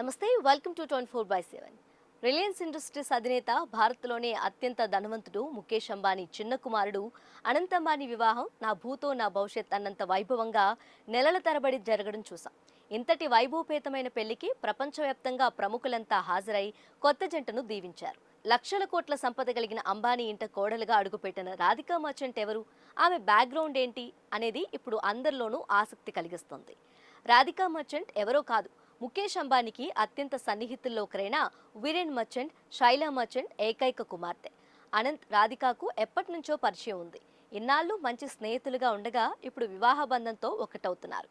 నమస్తే welcome to twenty four by seven. Reliance Industries అధినేత భారత్లోనే అత్యంత ధనవంతుడు ముఖేష్ అంబానీ చిన్న కుమారుడు అనంత్ అంబానీ వివాహం నా భూతో నా భవిష్యత్ అన్నంత వైభవంగా నెలల తరబడి జరగడం చూసాం. ఇంతటి వైభవపేతమైన పెళ్ళికి ప్రపంచవ్యాప్తంగా ప్రముఖులంతా హాజరై కొత్త జంటను దీవించారు. లక్షల కోట్ల సంపద కలిగిన అంబానీ ఇంట కోడలుగా అడుగుపెట్టిన రాధికా మర్చెంట్ ఎవరు? ఆమె బ్యాక్గ్రౌండ్ ఏంటి? అనేది ఇప్పుడు అందరిలోనూ ఆసక్తి కలిగిస్తుంది. రాధికా మర్చెంట్ ఎవరో కాదు ముఖేష్ అంబానీకి అత్యంత సన్నిహితుల్లో ఒకరైన వీరేన్ మర్చెంట్ శైలా మర్చెంట్ ఏకైక కుమార్తె. అనంత్ రాధికాకు ఎప్పటి నుంచో పరిచయం ఉంది. ఇన్నాళ్ళు మంచి స్నేహితులుగా ఉండగా ఇప్పుడు వివాహ బంధంతో ఒకటవుతున్నారు.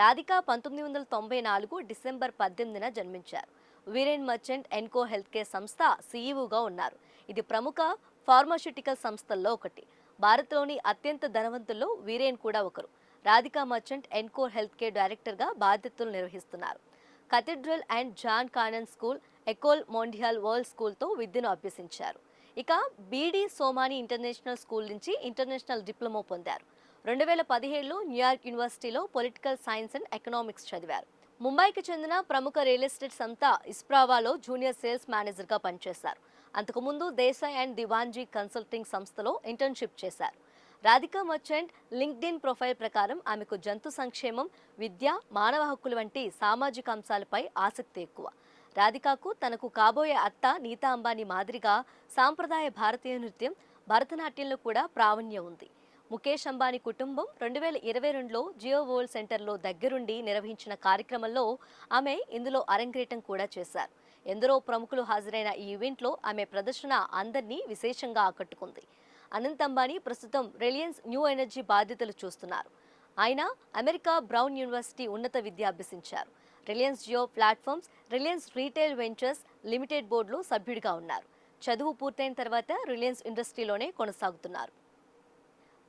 రాధిక పంతొమ్మిది వందల తొంభై నాలుగు డిసెంబర్ పద్దెనిమిదిన జన్మించారు. Viren Merchant Encore health care సంస్థ సీఈఓగా ఉన్నారు. ఇది ప్రముఖ ఫార్మాస్యూటికల్ సంస్థల్లో ఒకటి. భారత్లోని అత్యంత ధనవంతుల్లో వీరేన్ కూడా ఒకరు. Radhika Merchant Encore health care డైరెక్టర్గా బాధ్యతలు నిర్వహిస్తున్నారు. Cathedral and John Connon school Ecole Mondiale world స్కూల్తో విద్యను అభ్యసించారు. ఇక బీడీ సోమాని ఇంటర్నేషనల్ స్కూల్ నుంచి ఇంటర్నేషనల్ డిప్లొమా పొందారు. రెండు వేల పదిహేడులో న్యూయార్క్ యూనివర్సిటీలో పొలిటికల్ సైన్స్ అండ్ ఎకనామిక్స్ చదివారు. ముంబైకి చెందిన ప్రముఖ రియల్ ఎస్టేట్ సంస్థ ఇస్ప్రావాలో జూనియర్ సేల్స్ మేనేజర్గా పనిచేశారు. అంతకుముందు దేశాయ్ అండ్ దివాన్జీ కన్సల్టింగ్ సంస్థలో ఇంటర్న్షిప్ చేశారు. రాధికా మర్చెంట్ లింక్డ్ఇన్ ప్రొఫైల్ ప్రకారం ఆమెకు జంతు సంక్షేమం విద్య మానవ హక్కులు వంటి సామాజిక అంశాలపై ఆసక్తి ఎక్కువ. రాధికాకు తనకు కాబోయే అత్త నీతా అంబానీ మాదిరిగా సాంప్రదాయ భారతీయ నృత్యం భరతనాట్యంలో కూడా ప్రావీణ్యం ఉంది. ముఖేష్ అంబానీ కుటుంబం రెండు వేల ఇరవై రెండులో జియో వరల్డ్ సెంటర్లో దగ్గరుండి నిర్వహించిన కార్యక్రమంలో ఆమె ఇందులో అరంగేటం కూడా చేశారు. ఎందరో ప్రముఖులు హాజరైన ఈ ఈవెంట్లో ఆమె ప్రదర్శన అందరినీ విశేషంగా ఆకట్టుకుంది. అనంత్ అంబానీ ప్రస్తుతం రిలయన్స్ న్యూ ఎనర్జీ బాధ్యతలు చూస్తున్నారు. ఆయన అమెరికా బ్రౌన్ యూనివర్సిటీ ఉన్నత విద్య అభ్యసించారు. Reliance Jio platforms Reliance retail ventures limited బోర్డులో సభ్యుడిగా ఉన్నారు. చదువు పూర్తయిన తర్వాత రిలయన్స్ ఇండస్ట్రీలోనే కొనసాగుతున్నారు.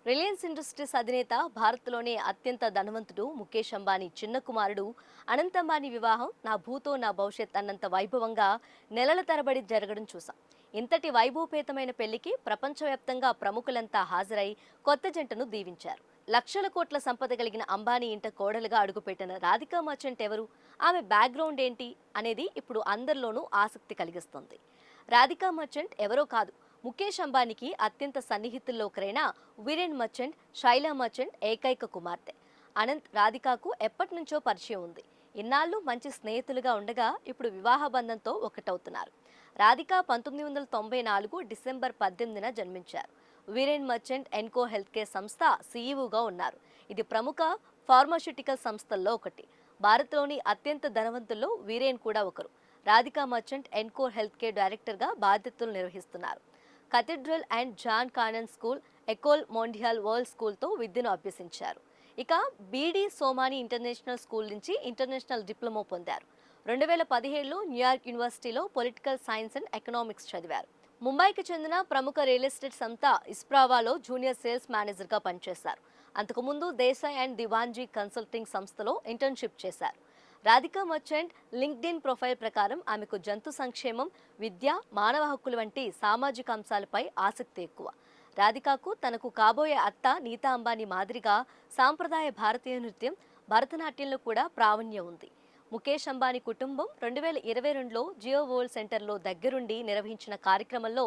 రిలయన్స్ ఇండస్ట్రీస్ అధినేత భారత్లోనే అత్యంత ధనవంతుడు ముఖేష్ అంబానీ చిన్న కుమారుడు. అనంత్ అంబానీ వివాహం నా భూతో నా భవిష్యత్ అన్నంత వైభవంగా నెలల తరబడి జరగడం చూసాం. ఇంతటి వైభవపేతమైన పెళ్ళికి ప్రపంచవ్యాప్తంగా ప్రముఖులంతా హాజరై కొత్త జంటను దీవించారు. లక్షల కోట్ల సంపద కలిగిన అంబానీ ఇంట కోడలుగా అడుగుపెట్టిన రాధికా మర్చెంట్ ఎవరు? ఆమె బ్యాక్గ్రౌండ్ ఏంటి? అనేది ఇప్పుడు అందరిలోనూ ఆసక్తి కలిగిస్తుంది. రాధికా మర్చెంట్ ఎవరో కాదు. ముఖేష్ అంబానీకి అత్యంత సన్నిహితుల్లో ఒకరైన వీరేన్ మర్చెంట్ శైలా మర్చెంట్ ఏకైక కుమార్తె. అనంత్ రాధికాకు ఎప్పటి నుంచో పరిచయం ఉంది. ఇన్నాళ్ళు మంచి స్నేహితులుగా ఉండగా ఇప్పుడు వివాహ బంధంతో ఒకటవుతున్నారు. రాధిక పంతొమ్మిది వందల తొంభై నాలుగు డిసెంబర్ పద్దెనిమిదిన జన్మించారు. Viren Merchant Encore health care సంస్థ సీఈఓగా ఉన్నారు. ఇది ప్రముఖ ఫార్మాస్యూటికల్ సంస్థల్లో ఒకటి. భారత్లోని అత్యంత ధనవంతుల్లో వీరేన్ కూడా ఒకరు. Radhika Merchant Encore health care డైరెక్టర్గా బాధ్యతలు నిర్వహిస్తున్నారు. Cathedral and John Connon school Ecole Mondiale world స్కూల్తో విద్యను అభ్యసించారు. ఇక బీడీ సోమాని ఇంటర్నేషనల్ స్కూల్ నుంచి ఇంటర్నేషనల్ డిప్లొమా పొందారు. రెండు వేల పదిహేడులో న్యూయార్క్ యూనివర్సిటీలో పొలిటికల్ సైన్స్ అండ్ ఎకనామిక్స్ చదివారు. ముంబైకి చెందిన ప్రముఖ రియల్ ఎస్టేట్ సంస్థ ఇస్ప్రావాలో జూనియర్ సేల్స్ మేనేజర్గా పనిచేశారు. అంతకుముందు దేశాయ్ అండ్ దివాన్జీ కన్సల్టింగ్ సంస్థలో ఇంటర్న్షిప్ చేశారు. రాధికా మర్చెంట్ లింక్డ్ఇన్ ప్రొఫైల్ ప్రకారం ఆమెకు జంతు సంక్షేమం విద్య మానవ హక్కులు వంటి సామాజిక అంశాలపై ఆసక్తి ఎక్కువ. రాధికాకు తనకు కాబోయే అత్త నీతా అంబానీ మాదిరిగా సాంప్రదాయ భారతీయ నృత్యం భరతనాట్యంలో కూడా ప్రావీణ్యం ఉంది. ముఖేష్ అంబానీ కుటుంబం రెండు వేల ఇరవై రెండులో జియో వరల్డ్ సెంటర్లో దగ్గరుండి నిర్వహించిన కార్యక్రమంలో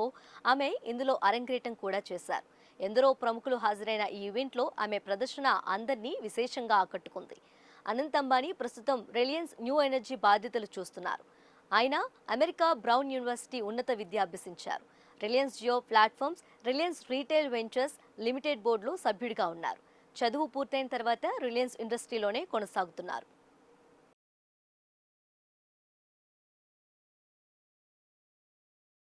ఆమె ఇందులో అరంగేటం కూడా చేశారు. ఎందరో ప్రముఖులు హాజరైన ఈ ఈవెంట్లో ఆమె ప్రదర్శన అందరినీ విశేషంగా ఆకట్టుకుంది. అనంత్ అంబానీ ప్రస్తుతం రిలయన్స్ న్యూ ఎనర్జీ బాధ్యతలు చూస్తున్నారు. ఆయన అమెరికా బ్రౌన్ యూనివర్సిటీ ఉన్నత విద్య అభ్యసించారు. Reliance Jio platforms Reliance retail ventures limited బోర్డులో సభ్యుడిగా ఉన్నారు. చదువు పూర్తయిన తర్వాత రిలయన్స్ ఇండస్ట్రీలోనే కొనసాగుతున్నారు.